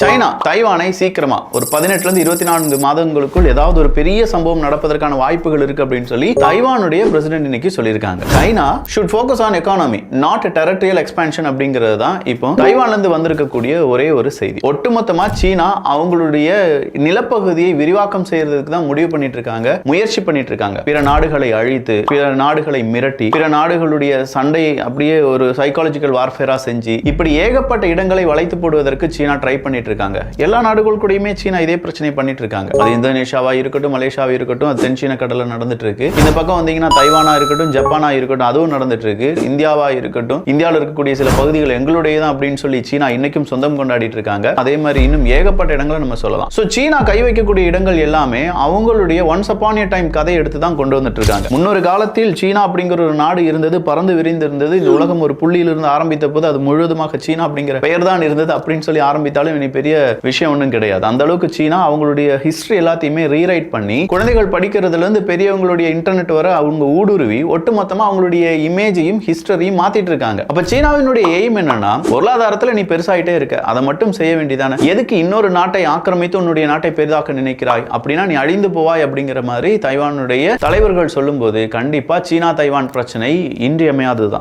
China தைவானை சீக்கிரமா ஒரு பதினெட்டுல இருந்து இருபத்தி நான்கு மாதங்களுக்குள் ஏதாவது ஒரு பெரிய சம்பவம் நடப்பதற்கான வாய்ப்புகள் இருக்கு அப்படின்னு சொல்லி தைவானுடைய பிரசிடென்ட் இன்னைக்கு சொல்லியிருக்காங்க. China should focus on economy not territorial expansion அப்படிங்கிறது தான் இப்போ தைவான்ல இருந்து வந்திருக்கக்கூடிய ஒரே ஒரு செய்தி. ஒட்டுமொத்தமா சீனா அவங்களுடைய நிலப்பகுதியை விரிவாக்கம் செய்யறதுக்கு தான் முடிவு பண்ணிட்டு இருக்காங்க முயற்சி பண்ணிட்டு இருக்காங்க பிற நாடுகளை அழித்து பிற நாடுகளை மிரட்டி பிற நாடுகளுடைய சண்டையை அப்படியே ஒரு சைக்காலஜிக்கல் வார்ஃபேரா செஞ்சு இப்படி ஏகப்பட்ட இடங்களை வளைத்து போடுவதற்கு சீனா ட்ரை பண்ணிட்டு இருக்காங்க எல்லா நாடுகள் கூடயுமே சீனா இதே பிரச்சனை பண்ணிட்டு இருக்காங்க அது இந்தோனேஷியாவா இருக்கட்டும் மலேசியாவா இருக்கட்டும் அது தென் சீன கடல்ல நடந்துட்டு இருக்கு இந்த பக்கம் வந்தீங்கன்னா தைவானா இருக்கட்டும் ஜப்பானா இருக்கட்டும் அதுவும் நடந்துட்டு இருக்கு இந்தியாவா இருக்கட்டும் இந்தியாவில் இருக்கக்கூடிய சில பகுதிகள் எங்களுடைய தான் அப்படின்னு சொல்லி சீனா இன்னைக்கும் சொந்தம் கொண்டாடிட்டு இருக்காங்க அதே மாதிரி இன்னும் ஏகப்பட்ட இடங்களை நம்ம சொல்லலாம். சோ சீனா கை வைக்கக்கூடிய இடங்கள் எல்லாமே அவங்களுடைய ஒன்ஸ் அப்பான் ஏ டைம் கதை எடுத்து தான் கொண்டு வந்துட்டு இருக்காங்க முன்னொரு காலத்தில் சீனா அப்படிங்கிற ஒரு நாடு இருந்தது பறந்து விரிந்திருந்தது. இந்த உலகம் ஒரு புள்ளியிலிருந்து ஆரம்பித்த போது அது முழுவதுமாக சீனா அப்படிங்கிற பெயர் தான் இருந்தது அப்படின்னு சொல்லி ஆரம்பித்தாலும் இனி பெரிய விஷயம் ஒன்றும் கிடையாது. அந்த அளவுக்கு சீனா அவங்களுடைய ஹிஸ்டரி எல்லாத்தையுமே ரீரைட் பண்ணி குழந்தைகள் படிக்கிறதுல இருந்து பெரியவங்களுடைய இன்டர்நெட் வர அவங்க ஊடுருவி ஒட்டுமொத்தமா அவங்களுடைய இமேஜையும் ஹிஸ்டரியும் மாத்திட்டு இருக்காங்க. அப்ப சீனாவினுடைய எய்ம் என்னன்னா பொருளாதாரத்துல நீ பெருசாயிட்டே இருக்க. அதை மட்டும் செய்ய வேண்டியதானே. எதுக்கு இன்னொரு நாட்டை ஆக்கிரமித்து உன்னுடைய நாட்டை பெரிதாக்க நினைக்கிறாய்? அப்படின்னா நீ அழிந்து போவாய் அப்படிங்கிற மாதிரி தைவானுடைய தலைவர்கள் சொல்லும்போது கண்டிப்பா சீனா தைவான் பிரச்சனை இன்றியமையாதது